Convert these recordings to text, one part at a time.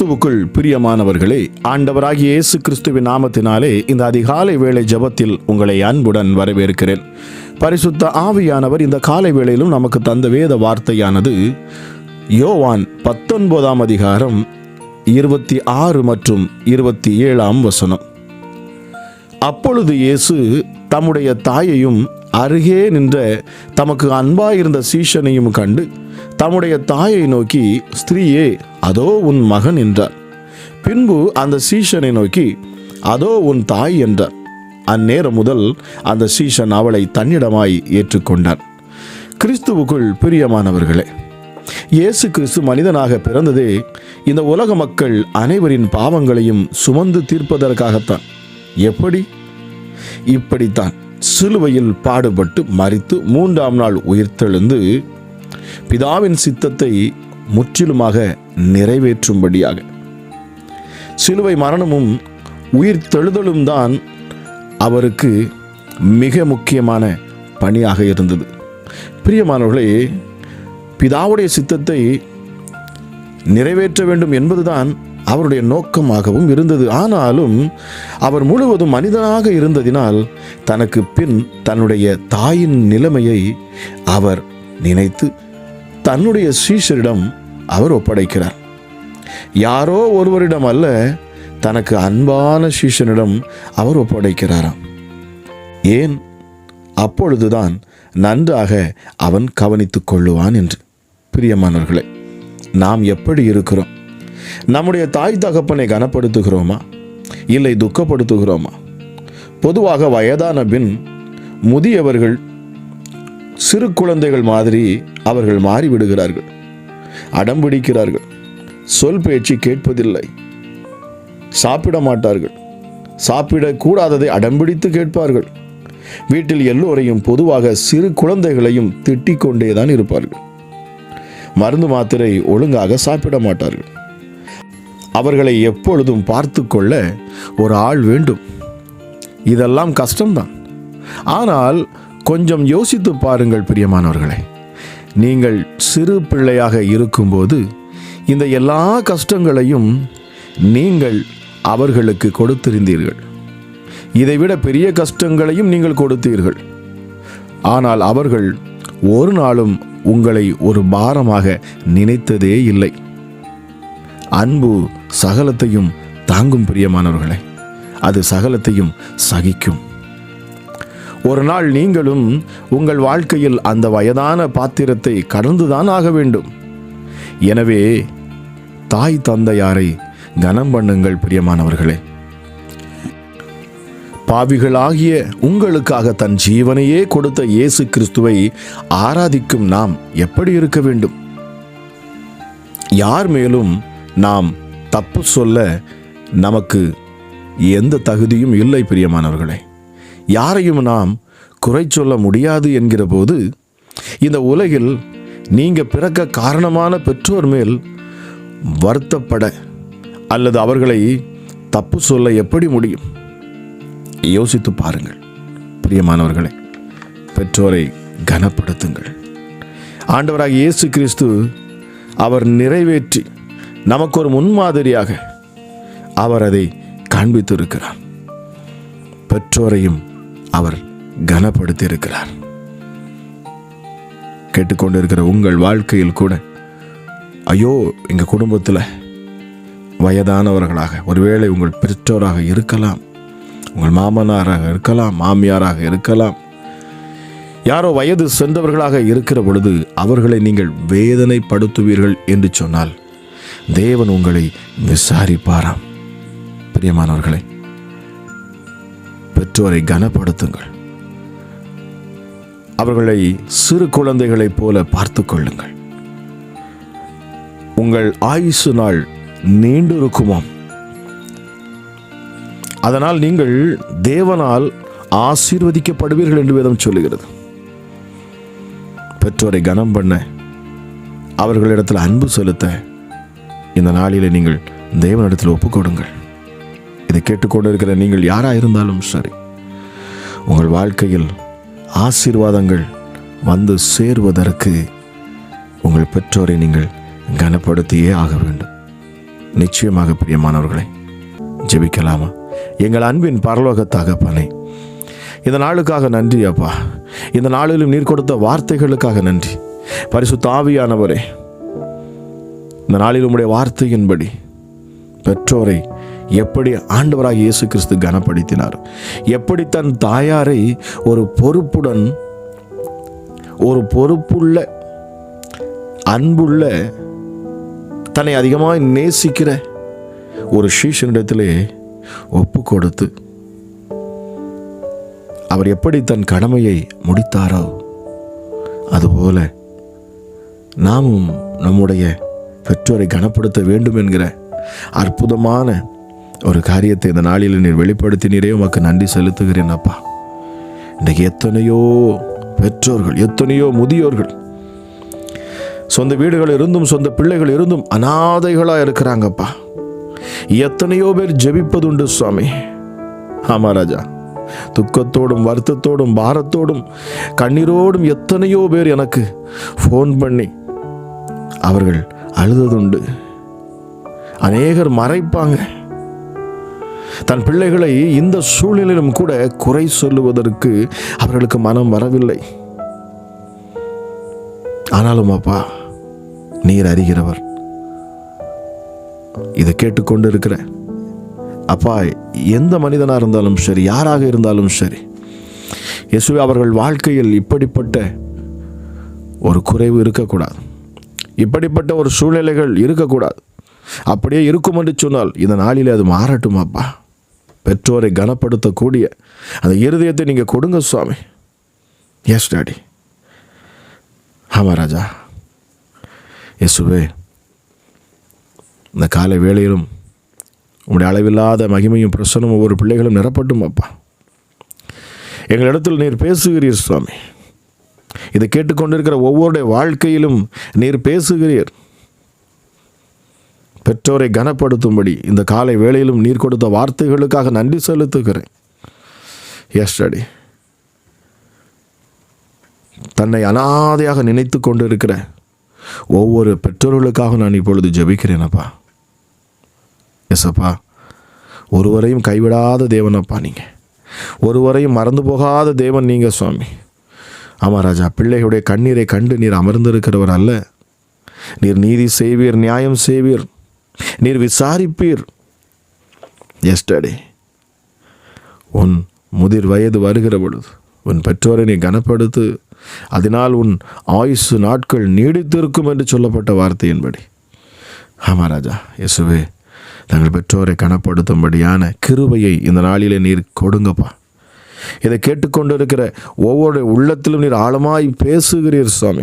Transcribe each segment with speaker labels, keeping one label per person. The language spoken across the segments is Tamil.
Speaker 1: கிறிஸ்துவுக்குள் பிரியமானவர்களே ஆண்டவராகிய இயேசு கிறிஸ்துவின் நாமத்தினாலே இந்த அதிகாலை வேளை ஜெபத்தில் உங்களை அன்புடன் வரவேற்கிறேன். பரிசுத்த ஆவியானவர் இந்த காலை வேளையிலும் நமக்கு தந்த வேத வார்த்தையானது யோவான் பத்தொன்பதாம் அதிகாரம் இருபத்தி ஆறு மற்றும் இருபத்தி ஏழாம் வசனம். அப்பொழுது இயேசு தம்முடைய தாயையும் அருகே நின்ற தமக்கு அன்பாயிருந்த சீஷனையும் கண்டு தம்முடைய தாயை நோக்கி ஸ்திரீயே அதோ உன் மகன் என்றார். பின்பு அந்த சீஷனை நோக்கி அதோ உன் தாய் என்றார். அந்நேரம் முதல் அந்த சீஷன் அவளை தன்னிடமாய் ஏற்றுக்கொண்டான். கிறிஸ்துவுக்குள் பிரியமானவர்களே இயேசு கிறிஸ்து மனிதனாக பிறந்ததே இந்த உலக மக்கள் அனைவரின் பாவங்களையும் சுமந்து தீர்ப்பதற்காகத்தான். எப்படி? இப்படித்தான் சிலுவையில் பாடுபட்டு மறித்து மூன்றாம் நாள் உயிர்த்தெழுந்து பிதாவின் சித்தத்தை முற்றிலுமாக நிறைவேற்றும்படியாக. சிலுவை மரணமும் உயிர்த்தெழுதலும் தான் அவருக்கு மிக முக்கியமான பணியாக இருந்தது. பிரியமானவர்களே பிதாவுடைய சித்தத்தை நிறைவேற்ற வேண்டும் என்பதுதான் அவருடைய நோக்கமாகவும் இருந்தது. ஆனாலும் அவர் முழுவதும் மனிதனாக இருந்ததினால் தனக்கு பின் தன்னுடைய தாயின் நிலைமையை அவர் நினைத்து தன்னுடைய சீஷரிடம் அவர் ஒப்படைக்கிறார். யாரோ ஒருவரிடம் அல்ல தனக்கு அன்பான சீஷனிடம் அவர் ஒப்படைக்கிறாராம். ஏன்? அப்பொழுதுதான் நன்றாக அவன் கவனித்துக் கொள்ளுவான் என்று. பிரியமானவர்களே நாம் எப்படி இருக்கிறோம்? நம்முடைய தாய் தகப்பனை கனப்படுத்துகிறோமா? இல்லை துக்கப்படுத்துகிறோமா? பொதுவாக வயதான பின் முதியவர்கள் சிறு குழந்தைகள் மாதிரி அவர்கள் மாறிவிடுகிறார்கள். அடம்பிடிக்கிறார்கள் சொல் பேச்சு கேட்பதில்லை. சாப்பிட மாட்டார்கள். சாப்பிடக்கூடாததை அடம்பிடித்து கேட்பார்கள். வீட்டில் எல்லோரையும் பொதுவாக சிறு குழந்தைகளையும் திட்டிக் கொண்டேதான் இருப்பார்கள். மருந்து மாத்திரை ஒழுங்காக சாப்பிட மாட்டார்கள். அவர்களை எப்பொழுதும் பார்த்து கொள்ள ஒரு ஆள் வேண்டும். இதெல்லாம் கஷ்டம்தான். ஆனால் கொஞ்சம் யோசித்து பாருங்கள் பிரியமானவர்களே. நீங்கள் சிறு பிள்ளையாக இருக்கும்போது இந்த எல்லா கஷ்டங்களையும் நீங்கள் அவர்களுக்கு கொடுத்திருந்தீர்கள். இதைவிட பெரிய கஷ்டங்களையும் நீங்கள் கொடுத்தீர்கள். ஆனால் அவர்கள் ஒரு நாளும் உங்களை ஒரு பாரமாக நினைத்ததே இல்லை. அன்பு சகலத்தையும் தாங்கும் பிரியமானவர்களே அது சகலத்தையும் சகிக்கும். ஒரு நாள் நீங்களும் உங்கள் வாழ்க்கையில் அந்த வயதான பாத்திரத்தை கடந்துதான் ஆக வேண்டும். எனவே தாய் தந்தையாரை கனம் பண்ணுங்கள் பிரியமானவர்களே. பாவிகளாகிய உங்களுக்காக தன் ஜீவனையே கொடுத்த இயேசு கிறிஸ்துவை ஆராதிக்கும் நாம் எப்படி இருக்க வேண்டும்? யார் மேலும் நாம் தப்பு சொல்ல நமக்கு எந்த தகுதியும் இல்லை பிரியமானவர்களே. யாரையும் நாம் குறை சொல்ல முடியாது என்கிற போது இந்த உலகில் நீங்கள் பிறக்க காரணமான பெற்றோர் மேல் வருத்தப்பட அல்லது அவர்களை தப்பு சொல்ல எப்படி முடியும்? யோசித்து பாருங்கள் பிரியமானவர்களே. பெற்றோரை கனப்படுத்துங்கள். ஆண்டவராக இயேசு கிறிஸ்து அவர் நிறைவேற்றி நமக்கு ஒரு முன்மாதிரியாக அவர் அதை காண்பித்திருக்கிறார். பெற்றோரையும் அவர் கனப்படுத்தியிருக்கிறார். கேட்டுக்கொண்டிருக்கிற உங்கள் வாழ்க்கையில் கூட ஐயோ எங்கள் குடும்பத்தில் வயதானவர்களாக ஒருவேளை உங்கள் பெற்றோராக இருக்கலாம் உங்கள் மாமனாராக இருக்கலாம் மாமியாராக இருக்கலாம் யாரோ வயது சென்றவர்களாக இருக்கிற பொழுது அவர்களை நீங்கள் வேதனைப்படுத்துவீர்கள் என்று சொன்னால் தேவன் உங்களை விசாரிப்பாராம். பிரியமானவர்களை பெற்றோரை கனப்படுத்துங்கள். அவர்களை சிறு குழந்தைகளைப் போல பார்த்து கொள்ளுங்கள் உங்கள் ஆயுசு நாள் நீண்டிருக்குமாம். அதனால் நீங்கள் தேவனால் ஆசீர்வதிக்கப்படுவீர்கள் என்று வேதம் சொல்லுகிறது. பெற்றோரை கனம் பண்ண அவர்களிடத்தில் அன்பு செலுத்த இந்த நாளில் நீங்கள் தேவனிடத்தில் ஒப்புக்கொடுங்கள். இதை கேட்டுக்கொண்டு இருக்கிற நீங்கள் யாராக இருந்தாலும் சரி உங்கள் வாழ்க்கையில் ஆசீர்வாதங்கள் வந்து சேருவதற்கு உங்கள் பெற்றோரை நீங்கள் கனப்படுத்தியே ஆக வேண்டும். நிச்சயமாக பிரியமானவர்களை ஜெபிக்கலாமா? எங்கள் அன்பின் பரலோக தகப்பனே இந்த நாளுக்காக நன்றி அப்பா. இந்த நாளிலும் நீர் கொடுத்த வார்த்தைகளுக்காக நன்றி. பரிசு தாவியானவரே இந்த நாளில் உம்முடைய வார்த்தையின்படி பெற்றோரை எப்படி ஆண்டவராக இயேசு கிறிஸ்து கனப்படுத்தினார்? எப்படி தன் தாயாரை ஒரு பொறுப்புடன் ஒரு பொறுப்புள்ள அன்புள்ள தன்னை அதிகமாக நேசிக்கிற ஒரு சீஷனிடத்திலே ஒப்பு கொடுத்து அவர் எப்படி தன் கடமையை முடித்தாரோ அதுபோல நாமும் நம்முடைய பெற்றோரை கனப்படுத்த வேண்டும் என்கிற அற்புதமான ஒரு காரியத்தை இந்த நாளில் நீர் வெளிப்படுத்தினீரே. உமக்கு நன்றி செலுத்துகிறேன் அப்பா. இன்றைக்கு எத்தனையோ பெற்றோர்கள் எத்தனையோ முதியோர்கள் சொந்த வீடுகள் இருந்தும் சொந்த பிள்ளைகள் இருந்தும் அனாதைகளாக இருக்கிறாங்கப்பா எத்தனையோ பேர் ஜெபிப்பதுண்டு சுவாமி. ஆமா ராஜா. துக்கத்தோடும் வருத்தத்தோடும் பாரத்தோடும் கண்ணீரோடும் எத்தனையோ பேர் எனக்கு ஃபோன் பண்ணி அவர்கள் அழுததுண்டு. அநேகர் மறைப்பாங்க. தன் பிள்ளைகளை இந்த சூழ்நிலையிலும் கூட குறை சொல்லுவதற்கு அவர்களுக்கு மனம் வரவில்லை. ஆனாலும் அப்பா நீர் அறிகிறவர். இதை கேட்டுக்கொண்டு இருக்கிற அப்பா எந்த மனிதனாக இருந்தாலும் சரி யாராக இருந்தாலும் சரி இயேசுவே அவர்கள் வாழ்க்கையில் இப்படிப்பட்ட ஒரு குறைவு இருக்கக்கூடாது. இப்படிப்பட்ட ஒரு சூழ்நிலைகள் இருக்கக்கூடாது. அப்படியே இருக்கும் என்று சொன்னால் இந்த நாளில் அது மாறட்டும் அப்பா பெற்றோரை கனப்படுத்தக்கூடிய அந்த இருதயத்தை நீங்கள் கொடுங்க சுவாமி. எஸ் டாடி ஆமாம் ராஜா. இயேசுவே இந்த காலை வேளையிலும் உங்களுடைய அளவில்லாத மகிமையும் பிரசனும் ஒவ்வொரு பிள்ளைகளும் நிரப்பட்டும் அப்பா எங்களிடத்தில் நீர் பேசுகிறீர் சுவாமி. இதை கேட்டுக்கொண்டிருக்கிற ஒவ்வொருடைய வாழ்க்கையிலும் நீர் பேசுகிறீர். பெற்றோரை கனப்படுத்தும்படி இந்த காலை வேளையிலும் நீர் கொடுத்த வார்த்தைகளுக்காக நன்றி செலுத்துகிறேன். எஸ்டடி தன்னை அனாதையாக நினைத்து கொண்டிருக்கிற ஒவ்வொரு பெற்றோர்களுக்காக நான் இப்பொழுது ஜெபிக்கிறேனப்பா எஸ்அப்பா ஒருவரையும் கைவிடாத தேவனப்பா நீங்கள் ஒருவரையும் மறந்து போகாத தேவன் நீங்கள் சுவாமி. ஆமாம் ராஜா பிள்ளைகளுடைய கண்ணீரை கண்டு நீர் அமர்ந்திருக்கிறவர் அல்ல. நீர் நீதி செய்வீர் நியாயம் செய்வீர் நீர் விசாரிப்பீர். எஸ்டே உன் முதிர் வயது வருகிற பொழுது உன் பெற்றோரை நீ கனப்படுத்து அதனால் உன் ஆயுசு நாட்கள் நீடித்திருக்கும் என்று சொல்லப்பட்ட வார்த்தையின்படி. ஆமாம் ராஜா இயேசுவே தங்கள் பெற்றோரை கனப்படுத்தும்படியான கிருபையை இந்த நாளிலே நீர் கொடுங்கப்பா. இதை கேட்டுக்கொண்டு இருக்கிற ஒவ்வொரு உள்ளத்திலும் நீர் ஆழமாய் பேசுகிறீர் சுவாமி.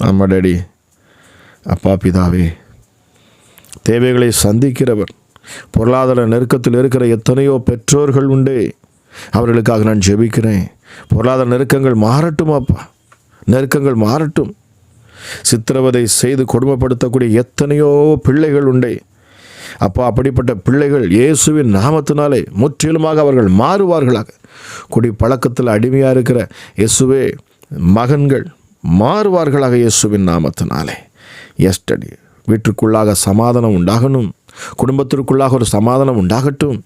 Speaker 1: ஆமா டேடி. அப்பா பிதாவே. தேவைகளை சந்திக்கிறவர் பொருளாதார நெருக்கத்தில் இருக்கிற எத்தனையோ பெற்றோர்கள் உண்டு. அவர்களுக்காக நான் ஜெபிக்கிறேன். பொருளாதார நெருக்கங்கள் மாறட்டும் அப்பா. நெருக்கங்கள் மாறட்டும். சித்திரவதை செய்து கொடுமைப்படுத்தக்கூடிய எத்தனையோ பிள்ளைகள் உண்டே. அப்பா அப்படிப்பட்ட பிள்ளைகள் இயேசுவின் நாமத்தினாலே முற்றிலுமாக அவர்கள் மாறுவார்களாக. குடி பழக்கத்தில் அடிமையாக இருக்கிற இயேசுவே மகன்கள் மாறுவார்களாக இயேசுவின் நாமத்தினாலே. எஸ்டடி வீட்டுக்குள்ளாக சமாதானம் உண்டாகணும். குடும்பத்திற்குள்ளாக ஒரு சமாதானம் உண்டாகட்டும்.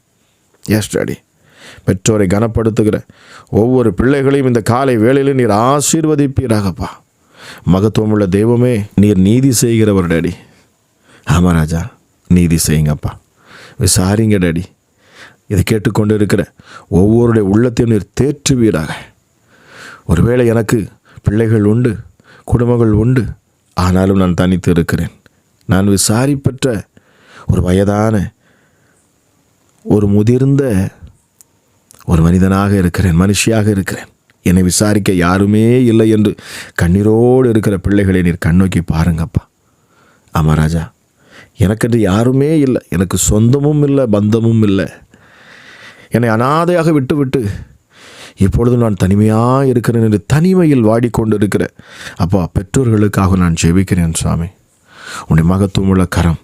Speaker 1: எஸ்டடி பெற்றோரை கனப்படுத்துகிற ஒவ்வொரு பிள்ளைகளையும் இந்த காலை வேளையில் நீர் ஆசீர்வதிப்பீராகப்பா. மகத்துவமுள்ள தெய்வமே நீர் நீதி செய்கிறவர் டேடி ஆமாம் ராஜா. நீதி செய்யுங்கப்பா. விசாரிங்க டேடி. இதை கேட்டுக்கொண்டு இருக்கிற ஒவ்வொருடைய உள்ளத்தையும் நீர் தேற்றுவீராக. ஒருவேளை எனக்கு பிள்ளைகள் உண்டு குடும்பங்கள் உண்டு ஆனாலும் நான் தனித்து இருக்கிறேன். நான் விசாரிப்பற்ற ஒரு வயதான ஒரு முதிர்ந்த ஒரு மனிதனாக இருக்கிறேன் மனுஷியாக இருக்கிறேன். என்னை விசாரிக்க யாருமே இல்லை என்று கண்ணீரோடு இருக்கிற பிள்ளைகளை நீர் கண்ணோக்கி பாருங்கப்பா. ஆமாம் ராஜா. எனக்கென்று யாருமே இல்லை. எனக்கு சொந்தமும் இல்லை பந்தமும் இல்லை. என்னை அனாதையாக விட்டுவிட்டு இப்பொழுது நான் தனிமையாக இருக்கிறேன் என்று தனிமையில் வாடிக்கொண்டு இருக்கிற அப்பா பெற்றோர்களுக்காக நான் ஜெபிக்கிறேன் சுவாமி. உன்னுடைய மகத்துவமுள்ள கரம்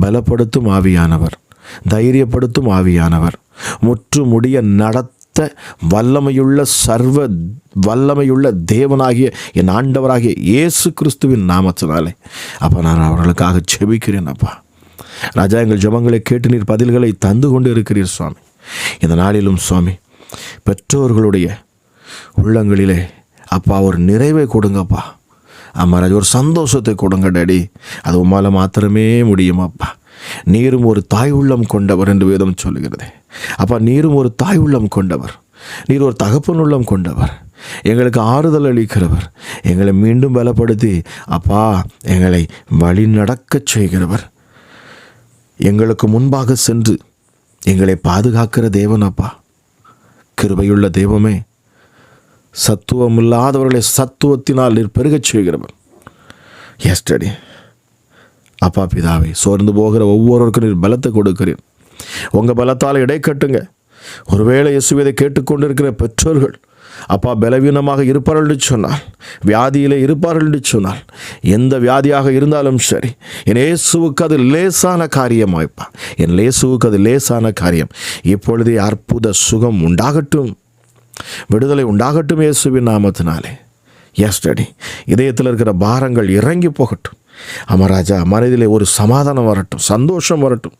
Speaker 1: பலப்படுத்தும் ஆவியானவர் தைரியப்படுத்தும் ஆவியானவர் முற்று முடிய நடத்த வல்லமையுள்ள சர்வ வல்லமையுள்ள தேவனாகிய என் ஆண்டவராகிய இயேசு கிறிஸ்துவின் நாமத்தினாலே. அப்போ நான் அவர்களுக்காக ஜெபிக்கிறேன் அப்பா. ராஜா எங்கள் ஜெபங்களை கேட்டு நீர் பதில்களை தந்து கொண்டு இருக்கிறீர் சுவாமி. இந்த நாளிலும் சுவாமி பெற்றோர்களுடைய உள்ளங்களிலே அப்பா ஒரு நிறைவை கொடுங்கப்பா. ஆமா ராஜா ஒரு சந்தோஷத்தை கொடுங்க டேடி. அது உம்மால் மாத்திரமே முடியும் அப்பா. நீரும் ஒரு தாய் உள்ளம் கொண்டவர் என்று வேதம் சொல்கிறது அப்பா நீரும் ஒரு தாய் உள்ளம் கொண்டவர். நீர் ஒரு தகப்பன் உள்ளம் கொண்டவர். எங்களுக்கு ஆறுதல் அளிக்கிறவர். எங்களை மீண்டும் பலப்படுத்தி அப்பா எங்களை வழி நடக்கச் செய்கிறவர். எங்களுக்கு முன்பாக சென்று எங்களை பாதுகாக்கிற தேவன் அப்பா. கிருபையுள்ள தெய்வமே சத்துவம் இல்லாதவர்களை சத்துவத்தினால் நீர் பெருகச் செய்கிறவர். எஸ்டடி அப்பா பிதாவை சோர்ந்து போகிற ஒவ்வொருவருக்கும் நீர் பலத்தை கொடுக்கிறேன். உங்கள் பலத்தால் இடை கட்டுங்க. ஒருவேளை இயேசுவதை கேட்டுக்கொண்டிருக்கிற பெற்றோர்கள் அப்பா பலவீனமாக இருப்பார்கள் என்று சொன்னால் வியாதியிலே இருப்பார்கள் என்று சொன்னால் எந்த வியாதியாக இருந்தாலும் சரி என் இயேசுவுக்கு அது லேசான காரியமாய்ப்பா என் இயேசுவுக்கு அது லேசான காரியம். இப்பொழுதே அற்புத சுகம் உண்டாகட்டும். விடுதலை உண்டாகட்டும் இயேசுவின் நாமத்தினாலே. எஸ்டடி இதயத்தில் இருக்கிற பாரங்கள் இறங்கி போகட்டும். அமராஜா மனதிலே ஒரு சமாதானம் வரட்டும் சந்தோஷம் வரட்டும்.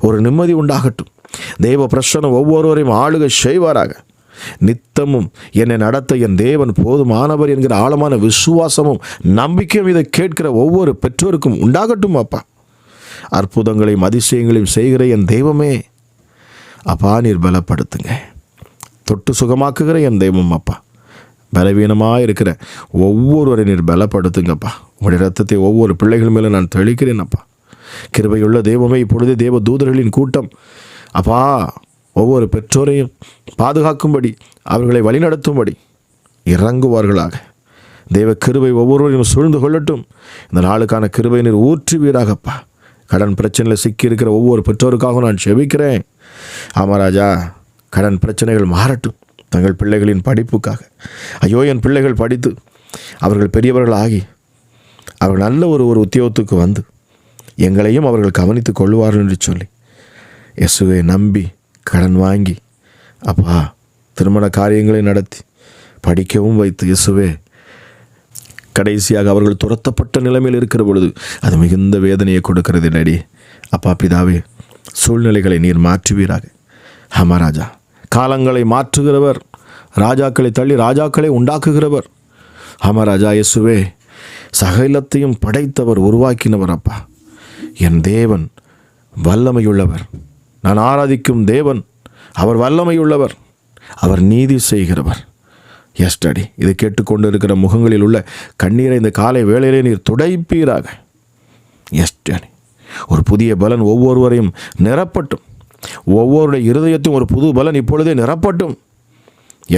Speaker 1: ஒரு நிம்மதி உண்டாகட்டும். தெய்வ பிரசனம் ஒவ்வொருவரையும் ஆளுக செய்வாராக. நித்தமும் என்னை நடத்த என் தேவன் போதுமானவர் என்கிற ஆழமான விசுவாசமும் நம்பிக்கையும் இதை கேட்கிற ஒவ்வொரு பெற்றோருக்கும் உண்டாகட்டும் அப்பா. அற்புதங்களையும் அதிசயங்களையும் செய்கிற என் தெய்வமே. அப்பா நீர் பலப்படுத்துங்க. தொட்டு சுகமாக்குகிற என் தெய்வம் அப்பா. பலவீனமாக இருக்கிற ஒவ்வொருவரை நீர் பலப்படுத்துங்கப்பா உங்களுடைய ரத்தத்தை ஒவ்வொரு பிள்ளைகள் மேலே நான் தெளிக்கிறேன் அப்பா. கிருபையுள்ள தெய்வமே இப்பொழுது தேவ தூதர்களின் கூட்டம். அப்பா ஒவ்வொரு பெற்றோரையும் பாதுகாக்கும்படி அவர்களை வழிநடத்தும்படி இறங்குவார்களாக. தெய்வ கிருபை ஒவ்வொருவரையும் சூழ்ந்து கொள்ளட்டும். இந்த நாளுக்கான கிருபை நீர் ஊற்றுவீராகப்பா கடன் பிரச்சனையில் சிக்கியிருக்கிற ஒவ்வொரு பெற்றோருக்காகவும் நான் செபிக்கிறேன். ஆமாராஜா கடன் பிரச்சனைகள் மாறட்டும். தங்கள் பிள்ளைகளின் படிப்புக்காக. ஐயோ என் பிள்ளைகள் படித்து அவர்கள் பெரியவர்கள் ஆகி அவர்கள் நல்ல ஒரு ஒரு உத்தியோகத்துக்கு வந்து எங்களையும் அவர்கள் கவனித்துக் கொள்வார்கள் என்று சொல்லி இயேசுவை நம்பி கடன் வாங்கி அப்பா திருமண காரியங்களை நடத்தி படிக்கவும் வைத்து இயேசுவே கடைசியாக அவர்கள் துரத்தப்பட்ட நிலைமையில் இருக்கிற பொழுது அது மிகுந்த வேதனையை கொடுக்கிறது நடி அப்பா பிதாவே சூழ்நிலைகளை நீர் மாற்றுவீராக. ஹமராஜா காலங்களை மாற்றுகிறவர் ராஜாக்களை தள்ளி ராஜாக்களை உண்டாக்குகிறவர். ஹமராஜா இயேசுவே சகலத்தையும் படைத்தவர் உருவாக்கினவர் அப்பா. என் தேவன் வல்லமையுள்ளவர். நான் ஆராதிக்கும் தேவன் அவர் வல்லமையுள்ளவர். அவர் நீதி செய்கிறவர். எஸ்டடி இதை கேட்டுக்கொண்டு இருக்கிற முகங்களில் உள்ள கண்ணீரை இந்த காலை வேளையிலே நீர் துடைப்பீராக. எஸ்டடி ஒரு புதிய பலன் ஒவ்வொருவரையும் நிரப்பட்டும். ஒவ்வொருடைய இருதயத்தையும் ஒரு புது பலன் இப்பொழுதே நிரப்பட்டும்.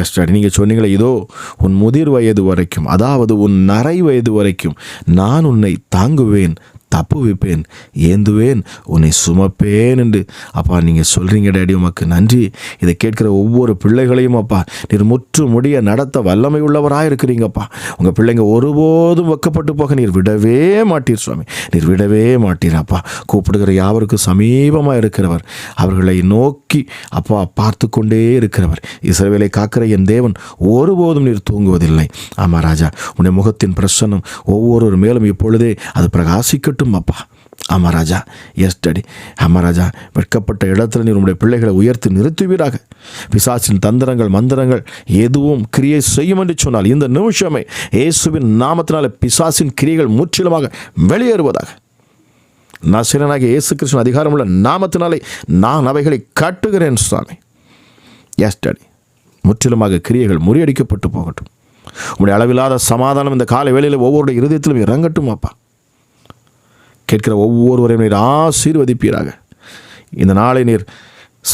Speaker 1: எஸ்டடி நீங்கள் சொன்னீங்களே இதோ உன் முதிர் வயது வரைக்கும் அதாவது உன் நரை வயது வரைக்கும் நான் உன்னை தாங்குவேன் தப்புவிப்பேன். ஏந்துவேன். உன்னை சுமப்பேன் என்று அப்பா நீங்கள் சொல்கிறீங்க டேடி உமக்கு நன்றி. இதை கேட்கிற ஒவ்வொரு பிள்ளைகளையும் அப்பா நீர் முற்று முடிய நடத்த வல்லமை உள்ளவராக இருக்கிறீங்கப்பா உங்கள் பிள்ளைங்க ஒருபோதும் வெக்கப்பட்டு போக நீர் விடவே மாட்டீர் சுவாமி. நீர் விடவே மாட்டீர் அப்பா. கூப்பிடுகிற யாவருக்கும் சமீபமாக இருக்கிறவர் அவர்களை நோக்கி அப்பா பார்த்து கொண்டே இருக்கிறவர். இசைவேலை காக்கிற என் தேவன் ஒருபோதும் நீர் தூங்குவதில்லை. ஆமாம் ராஜா உன்னுடைய முகத்தின் பிரசன்னம் ஒவ்வொரு மேலும் இப்பொழுதே அது பிரகாசிக்கட்டும். அப்பா ஆமாம் ராஜா எஸ் டடி ஆமாம் ராஜா வெட்கப்பட்ட இடத்துல நீர் உங்களுடைய பிள்ளைகளை உயர்த்தி நிறுத்துவீராக. பிசாசின் தந்திரங்கள் மந்திரங்கள் எதுவும் கிரியை செய்யும் என்று சொன்னால் இந்த நிமிஷமே இயேசுவின் நாமத்தினால பிசாசின் கிரியைகள் முற்றிலுமாக வெளியேறுவதாக. நசிரனாகிய இயேசு கிருஷ்ணன் அதிகாரமுள்ள நாமத்தினாலே நான் அவைகளை காட்டுகிறேன் சுவாமி எஸ் டடி முற்றிலுமாக கிரியைகள் முறியடிக்கப்பட்டு போகட்டும். உங்களுடைய அளவில்லாத சமாதானம் இந்த காலை வேளையில் ஒவ்வொருடைய இருதயத்திலும் இறங்கட்டும் அப்பா கேட்கிற ஒவ்வொருவரையும் நீர் ஆசீர்வதிப்பீராக. இந்த நாளை நீர்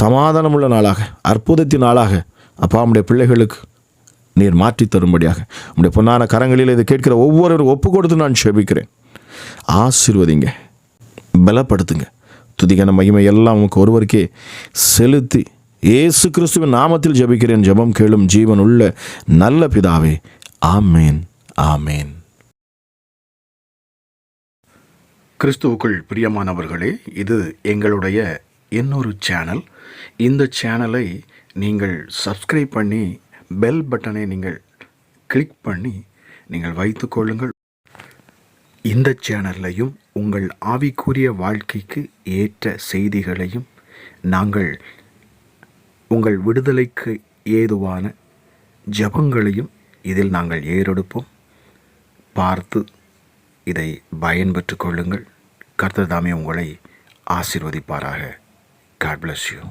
Speaker 1: சமாதானமுள்ள நாளாக அற்புதத்தின் நாளாக அப்பா உம்முடைய பிள்ளைகளுக்கு நீர் மாற்றி தரும்படியாக. உம்முடைய பொன்னான கரங்களில் இதை கேட்கிற ஒவ்வொருவரும் ஒப்பு கொடுத்து நான் செபிக்கிறேன். ஆசீர்வதிங்க பலப்படுத்துங்க. துதிகன மகிமை எல்லாம் உமக்கு ஒருவருக்கே செலுத்தி இயேசு கிறிஸ்துவின் நாமத்தில் ஜெபிக்கிறேன். ஜெபம் கேளும் ஜீவன் உள்ள நல்ல பிதாவே ஆமேன் ஆமேன்.
Speaker 2: கிறிஸ்துவுக்குள் பிரியமானவர்களே இது எங்களுடைய இன்னொரு சேனல் இந்த சேனலை நீங்கள் சப்ஸ்கிரைப் பண்ணி பெல் பட்டனை நீங்கள் கிளிக் பண்ணி நீங்கள் வைத்துக்கொள்ளுங்கள் இந்த சேனல்லையும் உங்கள் ஆவிக்குரிய வாழ்க்கைக்கு ஏற்ற செய்திகளையும் நாங்கள் உங்கள் விடுதலைக்கு ஏதுவான ஜெபங்களையும் இதில் நாங்கள் ஏறெடுப்போம். பார்த்து இதை பயன்பெற்றுக் கொள்ளுங்கள். கர்த்தர் தாமே உங்களை ஆசிர்வதிப்பாராக. God bless you